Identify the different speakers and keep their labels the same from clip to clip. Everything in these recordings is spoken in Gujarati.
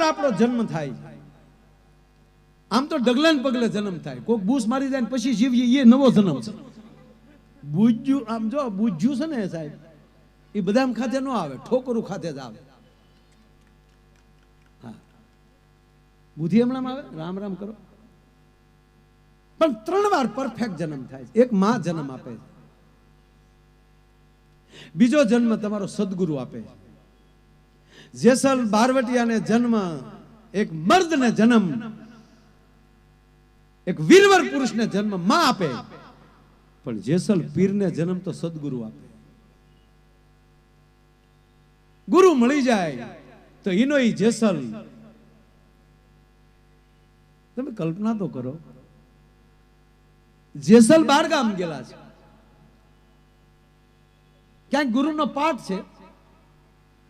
Speaker 1: વાર આપણો જન્મ થાય. આમ તો ડગલે ને પગલે જન્મ થાય. કોઈક બૂસ મારી જાય પછી જીવીએ એ નવો જન્મ છે. બુજ્યું આમ જો બુજ્યું છે ને સાહેબ, એ બદામ ખાતે ન આવે, ઠોકરું ખાતે જ આવે. હા. બુદ્ધિ હમણાં આવે? રામ રામ કરો. પણ ત્રણ વાર પરફેક્ટ જન્મ થાય છે. એક માં જન્મ આપે છે. બીજો જન્મ તમારો સદગુરુ આપે છે. જેસલ બારવટિયાને જન્મ, એક મર્દને જન્મ, એક વીરવર પુરુષને જન્મમાં આપે. પણ જેસલ પીરને જન્મ તો સદગુરુ આપે. ગુરુ મળી જાય તો એનો ઈ જેસલ. તમે કલ્પના તો કરો. જેસલ બાર ગામ ગયેલા છે. ક્યાંક ગુરુનો પાઠ છે.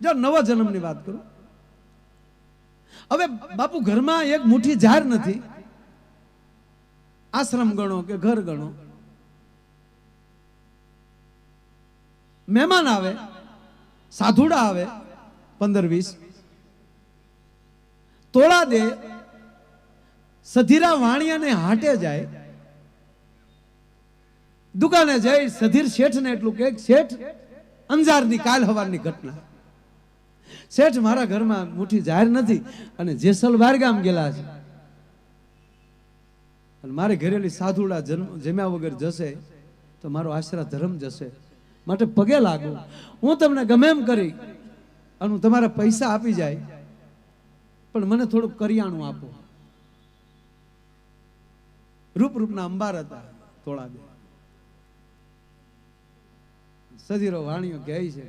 Speaker 1: જો નવા જન્મની વાત કરું. હવે બાપુ ઘરમાં એક મુઠ્ઠી ઝાર નથી. આશ્રમ ગણો કે ઘર ગણો. મહેમાન આવે, સાધુડા આવે, પંદર વીસ. તોળા દે, સધીરા વાણિયાને હાટે જાય. દુકાને જઈ સધીર શેઠને એટલું કે, શેઠ, અંજારની કાલ હવારની ઘટના. શેઠ મારા ઘરમાં મુઠ્ઠી જાહેર નથી અને જેસલ ગામ ગયેલા છે. અને મારે ઘરેલી સાધુડા જન્મ જમ્યા વગર જશે તો મારો આશરા ધર્મ જશે. માટે પગે લાગુ. હું તમને ગમે એમ કરી અને હું તમારા પૈસા આપી જાય, પણ મને થોડુંક કરિયાણું આપો. રૂપ રૂપના અંબાર હતા થોડા બે સજીરો વાણીઓ કહે છે,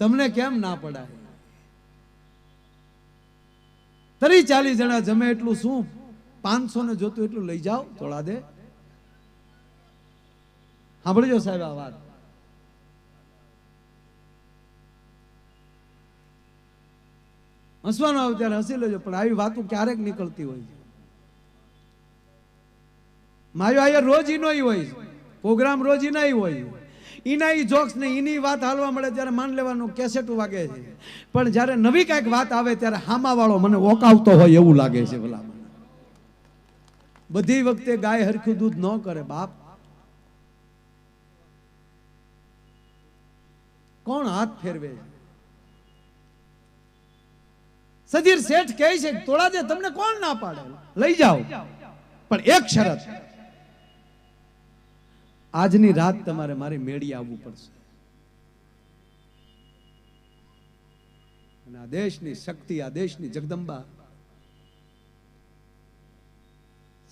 Speaker 1: તમને કેમ ના પડાય? તરી ચાલીસ જણા જમે એટલું શું? પાંચસો ને જોતું એટલું લઈ જાઓ થોડા દે. સાંભળજો સાહેબ આ વાત. હસવાનું આવે ત્યારે હસી લેજો, પણ આવી વાતો ક્યારેક નીકળતી હોય છે. માયો અહીંયા રોજ ઈ હોય. પ્રોગ્રામ રોજ ઈ હોય. ઈના એ જોક્સ ને એની વાત હાલવા મળે ત્યારે માન લેવાનું કેસેટ વાગે છે. પણ જ્યારે નવી કાંઈક વાત આવે ત્યારે હામા વાળો મને ઓકાવતો હોય એવું લાગે છે ભલા બધી વખતે ગાય હરખું દૂધ ન કરે બાપ. કોણ હાથ ફેરવે? છે સધીર શેઠ કહે છે તોડા દે તમને કોણ ના પાડે? લઈ જાઓ. પણ એક શરત આજની રાત તમારે મારી મેળી આવવું પડશે. અને આ દેશની શક્તિ, આ દેશની જગદંબા.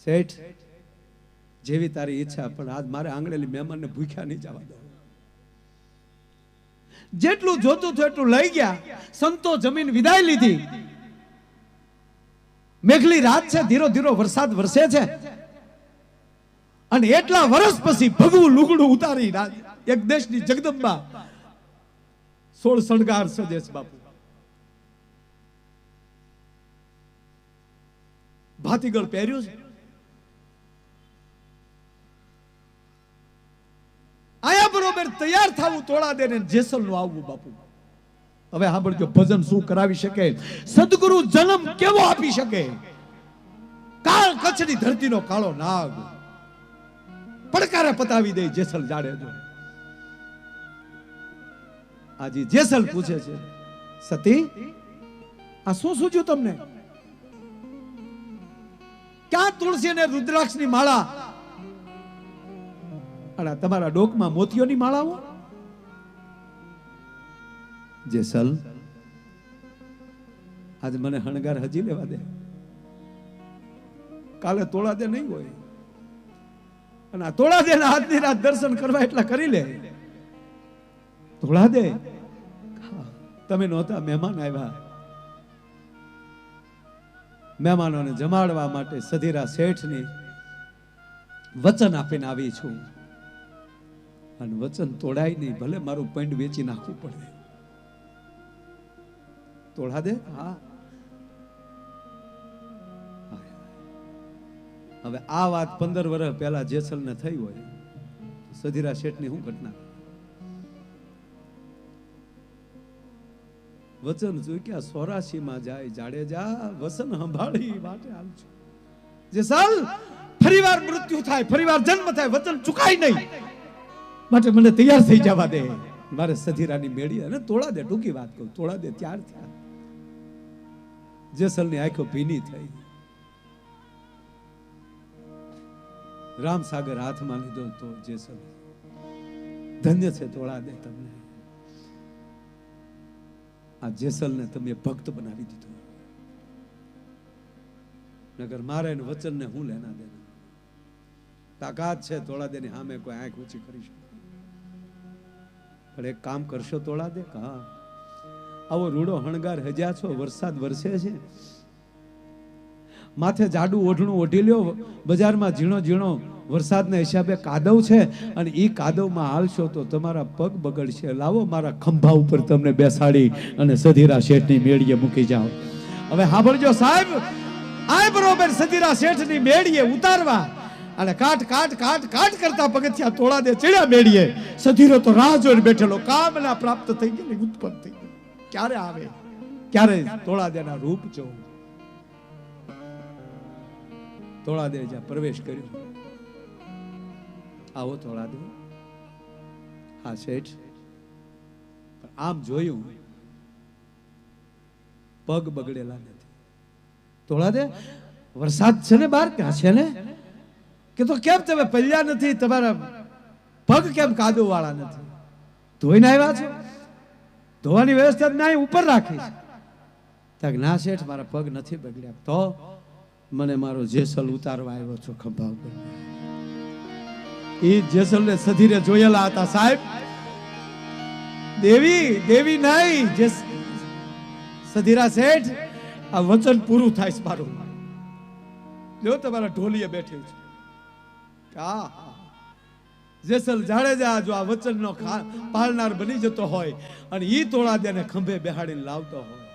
Speaker 1: શેઠ, જેવી તારી ઈચ્છા, પણ આજ મારે આંગળેલી મહેમાનને ભૂખ્યા નહીં જવા દો. જેટલું જોતું હતું એટલું લઈ ગયા. સંતો જમીન વિદાય લીધી. મેઘલી રાત છે ધીરો ધીરો વરસાદ વરસે છે. અને એટલા વર્ષ પછી ભગવું લુગડું ઉતારી એક દેશની જગદંબા સોળ શણગાર છે બાપુ. ભાતીગળ પહેર્યું છે. આયા બરોબર તૈયાર થવું તોડા દે ને જેસલનું આવવું બાપુ. હવે સાંભળજો, ભજન શું કરાવી શકે? સદગુરુ જન્મ કેવો આપી શકે? કાળ કચ્છની ધરતીનો કાળો નાગ. પડકારે પતાવી દે જેસલ જાડેજો. આજે જેસલ પૂછે છે, સતી, આ શું સૂજ્યું તમને? ક્યાં તુલસી અને રુદ્રાક્ષની માળા? અને તમારા ડોકમાં મોતીઓની માળાઓ? જેસલ, આજ મને હણગાર હજી લેવા દે. કાલે તોળા દે નહીં હોય. અને તોળા દે હાથની રાત દર્શન કરવા એટલા કરી લે. તોળા દે? તમે નહોતા મહેમાન આવ્યા. મહેમાનોને જમાડવા માટે સધીરા શેઠની વચન આપીને આવી છું. અને વચન તોડાય નહીં, ભલે મારું પૈંડ વેચી નાખવું પડે. તોડા દે? હા. હવે આ વાત પંદર વર્ષ પહેલા જેસલ ને થઈ હોય, સધીરા શેઠની શું ઘટના? વચન ચૂક્યા સોરાશીમાં જાય જાડેજા વસન સંભાળી વાટે હાલજો જેસલ, ફરીવાર મૃત્યુ થાય, ફરીવાર જન્મ થાય, વચન ચુકાય નહીં. માટે મને તૈયાર થઈ જવા દે. મારે સધીરાની મેળી અને તોડા દે ટૂંકી વાત કહું તોડા દે ત્યાર થયા. જેસલની આંખો ભીની થઈ. રામસાગર હાથમાં લીધો તો જેસલ ધન્ય છે તોળા દે તમને. આ જેસલને તમે ભક્ત બનાવી દીધો. નગર મારે વચનને હું લેના દેના. તાકાત છે તોળા દેની સામે કોઈ આંખ ઊંચી કરી શકે. પણ એક કામ કરશો તોળા દે હા આવો રૂડો હણગાર હજ્યા છો, વરસાદ વરસે છે? માથે જાડું ઓઢણું ઓઢી લ્યો બજારમાં ઝીણો ઝીણો વરસાદના હિસાબે કાદવ છે અને એ કાદવમાં હાલશો તો તમારા પગ બગડશે. લાવો મારા ખંભા ઉપર તમને બેસાડી અને સધીરા શેઠની મેળીએ મૂકી જાઓ. હવે સાંભળજો સાહેબ આ બરોબર સધીરા શેઠની મેળીએ ઉતારવા અને કાટ કાટ કાટ કાટ કરતા પગથિયા તોડા દે, ચડ્યા મેળીએ. સધીરો તો રાહ જોઈને બેઠેલો, કામના પ્રાપ્ત થઈ ગયેલી, ઉત્પન્ન થઈ ગઈ ક્યારે આવે? ક્યારે તોડા દેના રૂપ જો તોડા જ્યાં પ્રવેશ કર્યો. આવો તોડા હા, શેઠ. આમ જોયું પગ બગડેલા નથી. તોડા વરસાદ છે ને બાર? ક્યાં છે ને? કે તો કેમ તમે પલ્યા નથી? તમારા પગ કેમ કાદુ વાળા નથી? ધોઈને આવ્યા છો? ધોવાની વ્યવસ્થા ના ઉપર રાખી છે ના, શેઠ, મારા પગ નથી બગડ્યા. તો મને મારો જેસલ ઉતારવા આવ્યો છો ખંભા ઉપર. એ જેસલને સધીરે જોયેલા હતા, સાહેબ. દેવી દેવી નહીં જે સધીરા શેઠ, આ વચન પૂરું થાય મારું. જો તમારા ઢોલીએ બેઠ્યું છે. હા જેસલ જાડેજા જો આ વચનનો પાળનાર બની જતો હોય અને ઈ તોળા દેને ખંભે બેહાડીને લાવતો હોય.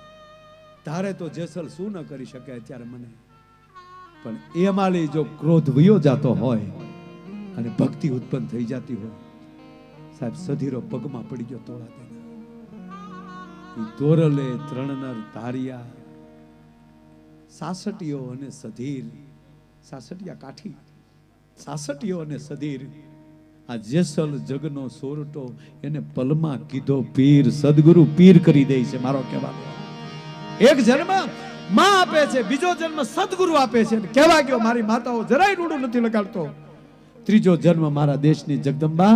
Speaker 1: તારે તો જેસલ શું ન કરી શકે અત્યારે મને? પણ એમાં જો ક્રોધ વયો જાતો હોય અને ભક્તિ ઉત્પન્ન થઈ જતી હોય, સાહેબ સધીરો પગમાં પડી ગયો તોડા તેના. દોરલે ત્રણનર તારિયા, સાસટીઓ અને સધીર, સાસટિયા કાઠી, સાસટીઓ અને સધીર, આ જેસલ જગનો સોરટો એને પલમાં કીધો, પીર, સદગુરુ પીર કરી દે છે. મારો કહેવાનો. એક જન્મ માં આપે છે, બીજો જન્મ સદગુરુ આપે છે. કહેવા ગયો, મારી માતાઓ જરાય રૂડું નથી લગાડતો. ત્રીજો જન્મ મારા દેશની જગદંબા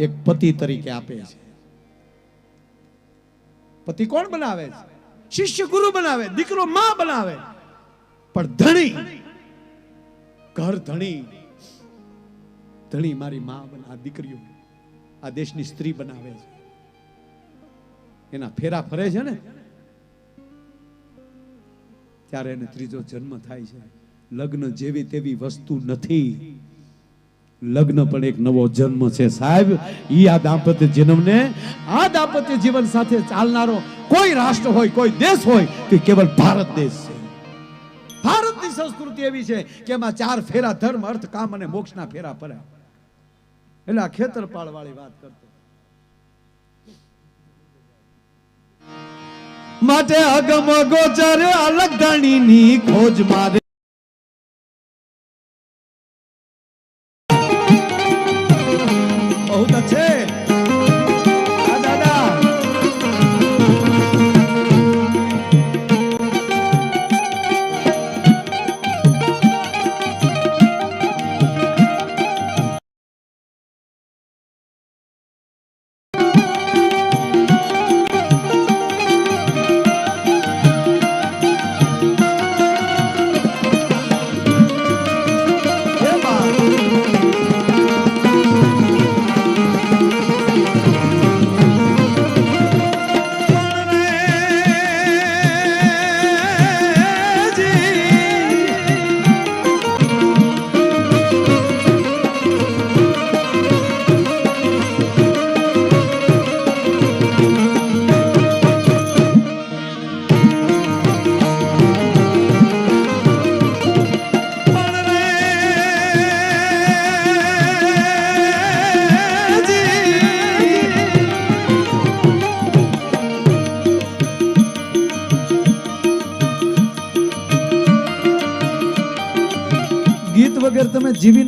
Speaker 1: એક પતિ તરીકે આપે છે. પતિ કોણ બનાવે છે? શિષ્ય ગુરુ બનાવે, દીકરો માં બનાવે. પણ ધણી, ઘર ધણી ધણી મારી માં બના દીકરીઓ આ દેશની સ્ત્રી બનાવે છે. એના ફેરા ફરે છે ને? ત્યારે એને ત્રીજો જન્મ થાય છે. લગ્ન જેવી તેવી વસ્તુ નથી. લગ્ન પણ એક નવો જન્મ છે. સાહેબ, ઈ આ દાંપત્ય જન્મને, આ દાંપત્ય જીવન સાથે ચાલનારો કોઈ રાષ્ટ્ર હોય, કોઈ દેશ હોય કે કેવલ ભારત દેશ છે. ભારતની સંસ્કૃતિ એવી છે કે એમાં ચાર ફેરા ધર્મ, અર્થ, કામ અને મોક્ષના ફેરા ફરે એટલે આ ખેતરપાળ વાળી વાત કરતો માટે અગમ ગોચર અલગ ધણીની ખોજ મારે.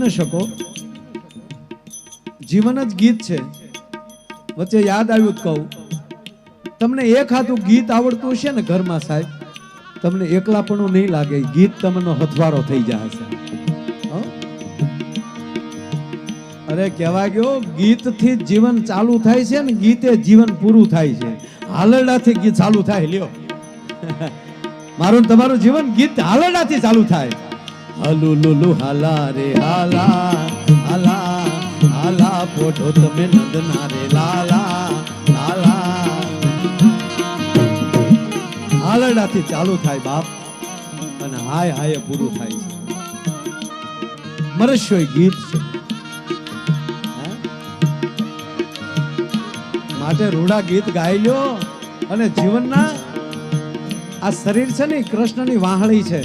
Speaker 1: ન શકો? જીવન જ ગીત છે. વચ્ચે યાદ આવ્યું કહું. તમને એક હાથું ગીત આવડતું હશે ને ઘરમાં સાહેબ? તમને એકલાપણું નહીં લાગે. ગીત તમને હથવારો થઈ જાય છે. અરે કહેવા ગયો, ગીતથી જીવન ચાલુ થાય છે ને ગીતે જીવન પૂરું થાય છે. હાલરડાથી ગીત ચાલુ થાય, લ્યો. મારું તમારું જીવન ગીત હાલરડાથી ચાલુ થાય. હલુ લુલુ હાલા રે હાલા હાલા હાલા, પોઢો તમે નંદના રે, લાલા લાલા. હાલડાથી ચાલુ થાય બાપ અને હાય હાય પૂરું થાય છે. મરસ્યો ગીત છે? માટે રૂડા ગીત ગાઈ લ્યો અને જીવનના આ શરીર છે ને કૃષ્ણની વાહળી છે.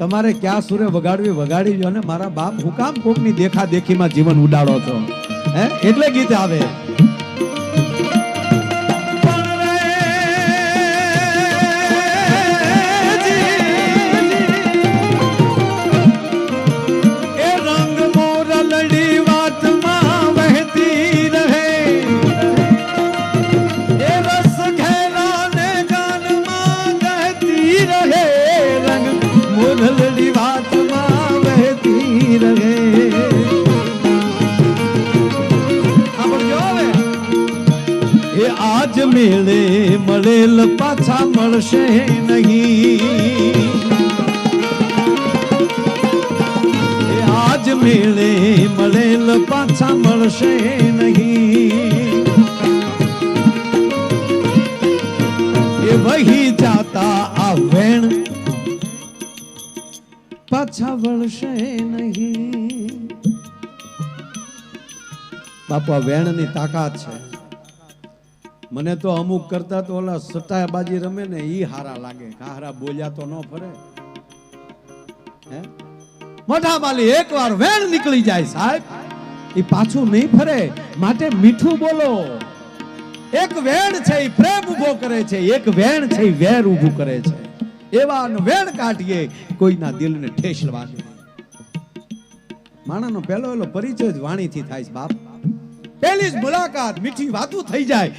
Speaker 1: તમારે ક્યાં સુરે વગાડવી વગાડી લ્યો ને મારા બાપ હું કામ કોકની દેખા દેખીમાં જીવન ઉડાડો છો. હે? એટલે ગીત આવે. મળશે નહીં. આજ મેળે મળેલ પાછા મળશે નહીં. એ વહી જાતા આ વેણ પાછા વળશે નહીં. બાપુ વેણની તાકાત છે. મને તો અમુક કરતા તો ઓલા સટાબાજી રમે ને ઈ હારા લાગે. હારા બોલ્યા તો ન ફરે. હે? મોઢા બાલી એકવાર વેણ નીકળી જાય સાહેબ. એ પાછું નહીં ફરે. માટે મીઠું બોલો. એક વેણ છે એ પ્રેમ ઊભો કરે છે. એક વેણ છે એ વેર ઊભું કરે છે. એવા વેણ કાઢીએ કોઈના દિલને ઠેસ વાગે માણાનો પહેલો પહેલો પરિચય જ વાણીથી થાય છે બાપ. પહેલી જ મુલાકાત મીઠી વાતું થઈ જાય.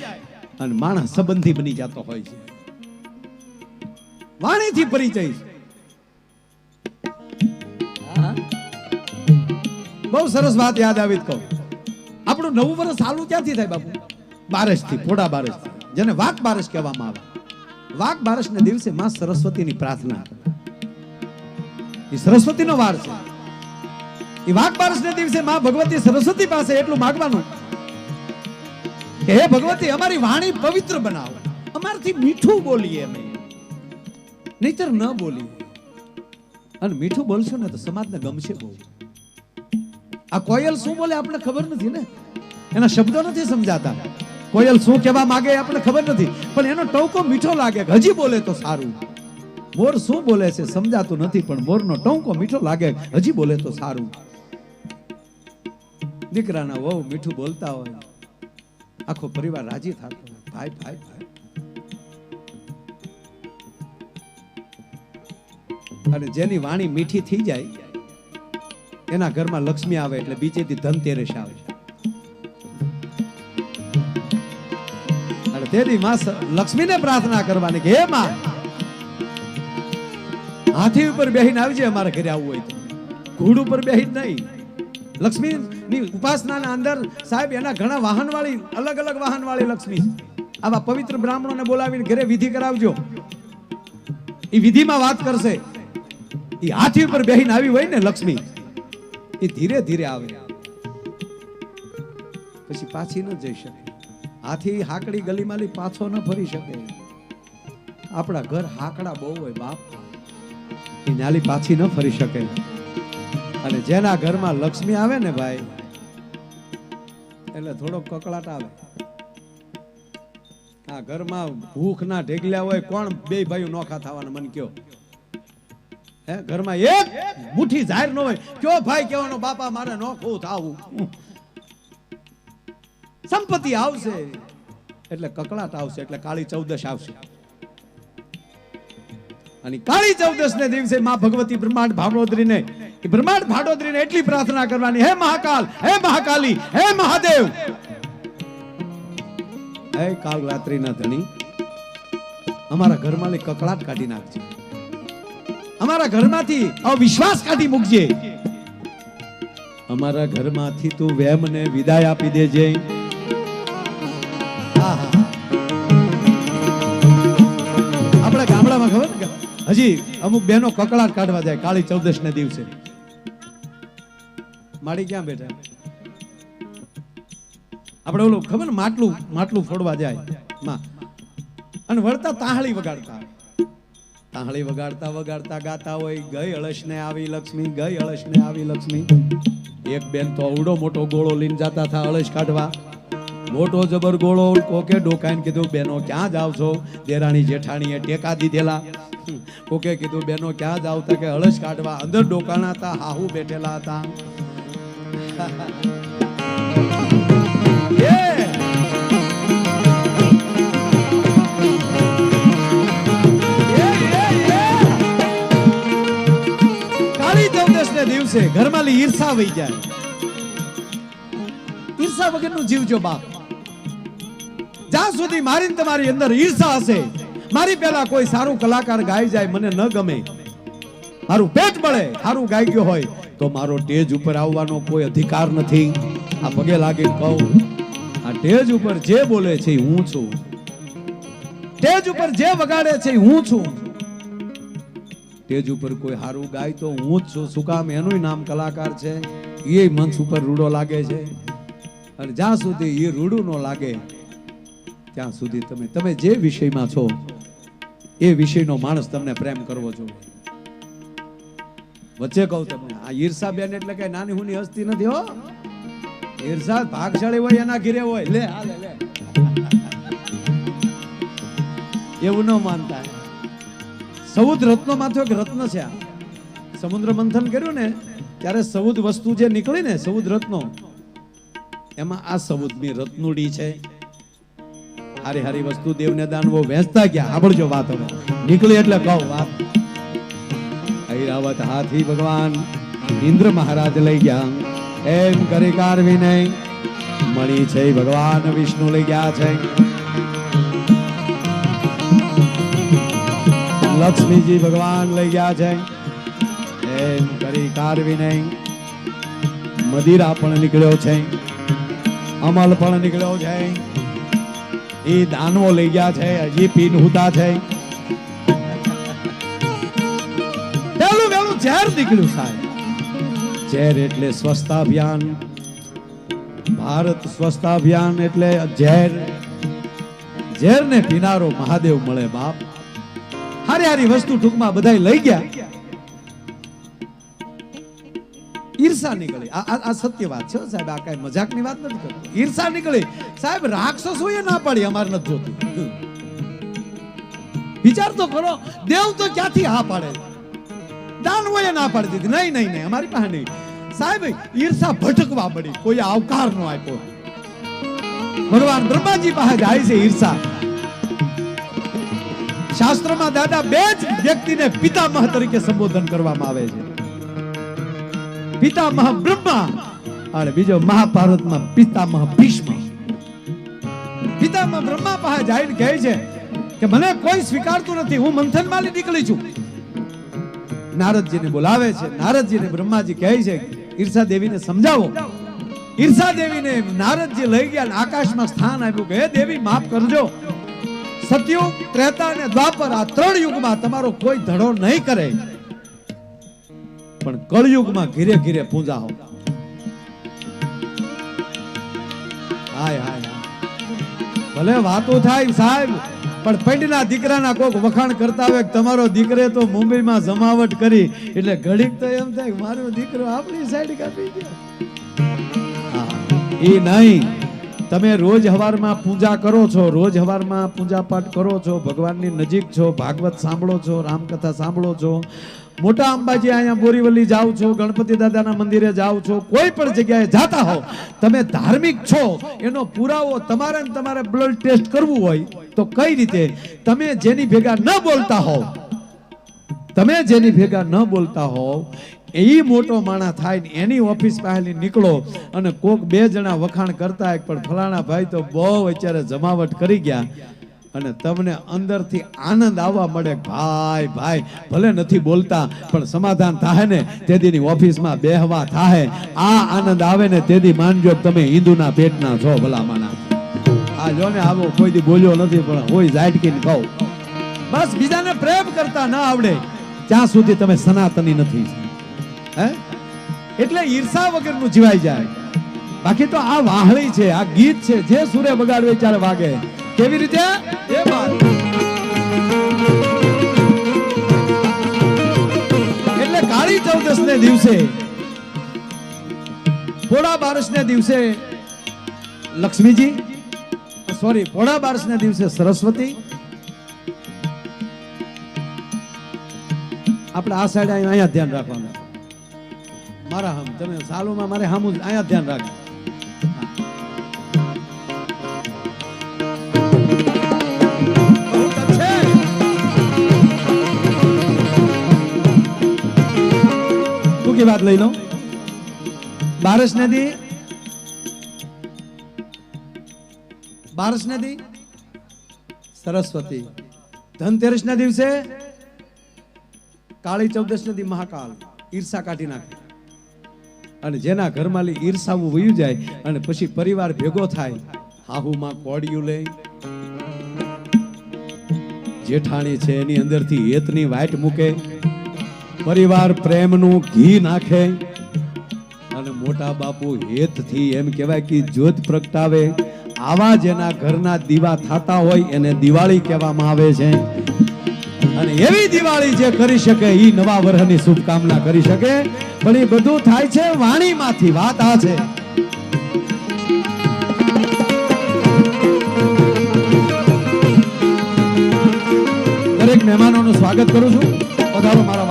Speaker 1: અને માણસ સંબંધી બની જતો હોય છે. વાણીથી પરિચય બહુ સરસ વાત યાદ આવી કહું આપણું નવું વર્ષ ચાલુ ક્યાંથી થાય બાપુ? બારસથી પોડા બારસ જેને વાક બારસ કહેવામાં આવે. વાક બારસ ને દિવસે માં સરસ્વતીની પ્રાર્થના એ સરસ્વતીનો વાર છે. એ વાક બારસ ને દિવસે માં ભગવતી સરસ્વતી પાસે એટલું માગવાનું કે હે ભગવતી, અમારી વાણી પવિત્ર બનાવો. અમારથી મીઠું બોલીએ અમે. નહીતર ન બોલીએ. અને મીઠું બોલશો ને તો સમાજને ગમશે બહુ. આ કોયલ શું બોલે આપણે ખબર નથી ને? એના શબ્દો નથી સમજાતા. કોયલ શું કહેવા માંગે આપણે ખબર નથી. પણ એનો ટવકો મીઠો લાગે. હજી બોલે તો સારું. મોર શું બોલે છે સમજાતું નથી, પણ મોરનો ટંકો મીઠો લાગે. હજી બોલે તો સારું. દીકરાના વહુ મીઠું બોલતા હોય. આખો પરિવાર રાજી થતો. ભાઈ ભાઈ ભાઈ. અને જેની વાણી મીઠી થઈ જાય, એના ઘરમાં લક્ષ્મી આવે એટલે બીજેથી ધનતેરસ આવે. અને તેની માં લક્ષ્મીને પ્રાર્થના કરવાની કે, હે માં, હાથી ઉપર બેહીને આવજે, અમારા ઘરે આવવું હોય તો. ઘોડ ઉપર બેહીને નહીં. લક્ષ્મીની ઉપાસનાના અંદર સાહેબ એના ઘણા વાહન વાળી અલગ અલગ વાહન વાળી લક્ષ્મી. આવા પવિત્ર બ્રાહ્મણોને બોલાવીને ઘરે વિધિ કરાવજો. એ વિધિમાં વાત કરશે. એ હાથી ઉપર બેહીને આવી હોય ને લક્ષ્મી. એ ધીરે ધીરે આવે. પછી પાછી ન જઈ શકે. હાથી હાકડી ગલીમાં પાછો ન ફરી શકે. આપણા ઘર હાકડા બહુ હોય બાપ. એ નાલી પાછી ન ફરી શકે. અને જેના ઘરમાં લક્ષ્મી આવે ને ભાઈ, એટલે થોડોક કકળાટ આવે. આ ઘરમાં ભૂખ ના ઢેગલ્યા હોય, કોણ બે ભાઈઓ નોખા થવાના, મન કયો. હે, ઘરમાં એક મુઠ્ઠી જાહેર ન હોય, કયો ભાઈ કહેવાનો, બાપા, મારે નોખું થાવું. સંપત્તિ આવશે, એટલે કકળાટ આવશે, એટલે કાળી ચૌદશ આવશે. અને કાળી ચૌદશ ને દિવસે માં ભગવતી બ્રહ્માંડ ભાવનોદરીને એ બ્રહ્માંડ ભાડોદરીને એટલી પ્રાર્થના કરવાની. હે મહાકાલ હે મહાકાલી હે મહાદેવ. હે કાલ રાત્રિના ધણી અમારા ઘરમાં કકળાટ કાઢી નાખજે. અમારા ઘરમાંથી અવિશ્વાસ કાઢી મૂકજે. અમારા ઘરમાંથી તું વેમ ને વિદાય આપી દેજે. આપણા ગામડામાં ખબર ને હજી અમુક બહેનો કકળાટ કાઢવા જાય કાળી ચૌદશ ને દિવસે. માડી ક્યાં બેઠા? આપણે ઓલું ખબર ને, માટલું માટલું ફોડવા જાય. માં. અને વળતા તાહળી વગાડતા. તાહળી વગાડતા વગાડતા ગાતા હોય, ગઈ અળશ ને આવી લક્ષ્મી, ગઈ અળશને આવી લક્ષ્મી. એક બેન તો અવડો મોટો ગોળો લઈને જતા હતા અળશ કાઢવા. મોટો જબર ગોળો કોકે ડોકાઈને કીધું, બેનો, ક્યાં જાવ છો દેરાણી જેઠાણીએ ટેકા દીધેલા. કોકે કીધું, બેનો, ક્યાં જાવ તા કે અળશ કાઢવા. અંદર ડોકાણા હતા, હાહુ બેઠેલા હતા. દિવસે ઘરમાં જીવજો બાપ. જ્યાં સુધી મારી તમારી અંદર ઈર્ષા હશે, મારી પેલા કોઈ સારું કલાકાર ગાઈ જાય, મને ન ગમે. મારું પેટ મળે સારું ગાઈ ગયો હોય તો મારો સ્ટેજ ઉપર આવવાનો કોઈ અધિકાર નથી. આ પગે લાગે કહું, આ સ્ટેજ ઉપર જે બોલે છે હું છું. ટેજ ઉપર જે વગાડે છે હું છું. સ્ટેજ ઉપર કોઈ સારું ગાય તો હું જ છું. શું કામ એનું નામ કલાકાર છે? એ મંચ ઉપર રૂડો લાગે છે. અને જ્યાં સુધી એ રૂડું ન લાગે, ત્યાં સુધી તમે તમે જે વિષયમાં છો, એ વિષયનો માણસ તમને પ્રેમ કરવો જોઈએ. વચ્ચે કહું તમને આ ઈર્ષા બેન એટલે કઈ નાની હુની હસ્તી નથી, હો. ઈર્ષા ભાગશાળી હોય એના ઘીરે હોય. લે હાલે લે એવું ન માનતા. સૌદ રત્નો માંથી એક રત્ન છે આ. સમુદ્ર મંથન કર્યું ને, ત્યારે સૌદ વસ્તુ જે નીકળી ને, સૌદ રત્નો, એમાં આ સૌદની રત્નુડી છે. હારી હારી વસ્તુ દેવને દાનવો વેચતા ગયા. સાંભળજો વાત હવે. નીકળી એટલે કહું વાત. ઐરાવત હાથી ભગવાન, ઇન્દ્ર મહારાજ લઈ ગયા. એમ કરી કારવીને મણી છે ભગવાન, વિષ્ણુ લઈ ગયા છે. લક્ષ્મીજી ભગવાન લઈ ગયા છે. એમ કરી કારવીને મદિરા પણ નીકળ્યો છે. અમલ પણ નીકળ્યો છે. એ દાનવો લઈ ગયા છે, હજી પીન હુતા છે. ઝેર નીકળ્યું સાહેબ. ઝેર એટલે સ્વચ્છતા અભિયાન ભારત સ્વચ્છતા અભિયાન એટલે ઝેર. ઝેર ને પીનારો મહાદેવ મળે બાપ. હારી હારી વસ્તુ ટૂંકમાં બધા લઈ ગયા. ઈર્ષા નીકળી. આ સત્ય વાત છે સાહેબ. આ કઈ મજાકની વાત નથી કરતો. ઈર્ષા નીકળી. સાહેબ રાક્ષસોએ ના પાડી, અમારે નથી જોતી. વિચાર તો કરો. દેવ તો ક્યાંથી હા પાડે? દાનવોએ ના પાડી દીધી. નહીં નહીં નહીં, અમારી પાસે નહીં. સાહેબ, ઈર્ષા ભટકવા પડી. કોઈ આવકાર નો આપ્યો. ભગવાન બ્રહ્માજી પાસે જાય છે ઈર્ષા. શાસ્ત્રમાં દાદા બે જ વ્યક્તિને પિતામહ તરીકે સંબોધન કરવામાં આવે છે. પિતામહ બ્રહ્મા અને બીજો મહાભારતમાં પિતામહ ભીષ્મ. પિતામહ બ્રહ્મા પાસે જઈને કહે છે કે, મને કોઈ સ્વીકારતું નથી. હું મંથનમાં નીકળી છું. નારદજીને બોલાવે છે. નારદજીને બ્રહ્માજી કહે છે ઈર્ષા દેવીને સમજાવો. ઈર્ષા દેવીને નારદજી લઈ ગયા આકાશમાં સ્થાન આપ્યું કે, હે દેવી, માફ કરજો. સતયુગ, ત્રેતા અને દ્વાપર આ ત્રણ યુગમાં તમારો કોઈ ધડો નહીં કરે. પણ કળયુગમાં ઘીરે ઘીરે પૂંજાઓ. હાય હાય. ભલે વાતો થાય સાહેબ પણ પંડના દીકરાના કોક વખાણ કરતા હોય તમારો દીકરે તો મુંબઈમાં જમાવટ કરી, એટલે ઘડીક તો એમ થાય મારો દીકરો આપણી સાઈડ કાપી ગયો. એ નહીં. તમે રોજ હવારમાં પૂજા કરો છો, રોજ હવારમાં પૂજા પાઠ કરો છો, ભગવાનની નજીક છો, ભાગવત સાંભળો છો, રામકથા સાંભળો છો, મોટા અંબાજી અહીંયા બોરીવલી જાઓ છો, ગણપતિ દાદાના મંદિરે જાઓ છો, કોઈ પણ જગ્યાએ જાતા હો, તમે ધાર્મિક છો, એનો પુરાવો તમારે તમારે બ્લડ ટેસ્ટ કરવું હોય તો કઈ રીતે તમે જેની ભેગા ન બોલતા હોવ, તમે જેની ભેગા ન બોલતા હોવ એ મોટો માણા થાય ને એની ઓફિસ પાસેથી નીકળો અને કોક બે જણા વખાણ કરતા પણ ફલાણા ભાઈ તો બહુ અત્યારે જમાવટ કરી ગયા અને તમને અંદરથી આનંદ આવવા મળે ભાઈ ભાઈ, ભલે નથી બોલતા, પણ સમાધાન થાય ને, તેદીની ઓફિસમાં બેહવા થાય આ આનંદ આવે ને તેદી માનજો તમે હિન્દુના પેટના છો ભલા ભલામાના આ જો ને આવો કોઈ બોલ્યો નથી, પણ હોય ઝાટકીને કહું. બસ બીજાને પ્રેમ કરતા ના આવડે. ત્યાં સુધી તમે સનાતની નથી. હે? એટલે ઈર્ષા વગરનું જીવાઈ જાય. બાકી તો આ વાહળી છે, આ ગીત છે, જે સુરે બગાડવે ત્યારે વાગે. કેવી રીતે? એ વાત. એટલે કાળી ચૌદસ ને દિવસે, પોળા બારસ ને દિવસે, લક્ષ્મીજી સોરી પોળા બારસ ને દિવસે સરસ્વતી. આપણે આ સાઈડ અહીંયા ધ્યાન રાખવાનું. મારા હમ, તમે સાલુમાં મારે હામું અહીંયા ધ્યાન છે. વાત લઈ લો. બારસ નદી બારસ નદી? સરસ્વતી. ધનતેરસ ના દિવસે કાળી ચૌદશ નદી મહાકાલ, ઈર્ષા કાઢી નાખે. અને જેના ઘરમાં લી ઈર્ષાવું વયું જાય અને પછી પરિવાર ભેગો થાય, હાહુમાં કોડિયું લે. જેઠાણી છે એની અંદરથી હેતની વાઇટ મૂકે. પરિવાર પ્રેમનું ઘી નાખે. અને મોટા બાપુ હેતથી એમ કહેવાય કે જ્યોત પ્રગટાવે. આવા જેના ઘરના દીવા થતા હોય એને દિવાળી કહેવામાં આવે છે. અને એવી દિવાળી જે કરી શકે એ નવા વર્ષની શુભકામના કરી શકે. પણ એ બધું થાય છે વાણીમાંથી, વાત આ છે. દરેક મહેમાનોનું સ્વાગત કરું છું. પધારો મારા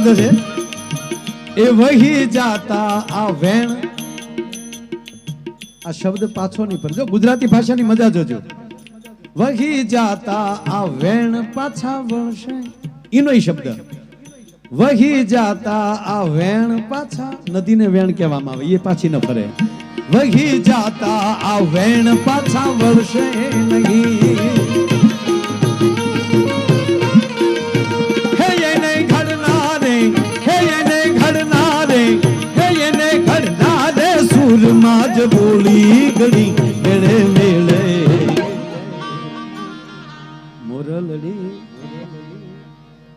Speaker 1: શબ્દ છે? એ વહી જાતા આ વેણ. આ શબ્દ પાછો નહીં પણ જો ગુજરાતી ભાષાની મજા જોજો. વહી જાતા આ વેણ પાછા વળશે. એનો શબ્દ. વહી જાતા આ વેણ પાછા. નદીને વેણ કહેવામાં આવે. એ પાછી ન ફરે. વહી જાતા આ વેણ પાછા વળશે નહીં. જ બોલી ગળી એણે મેળે. મોરલડી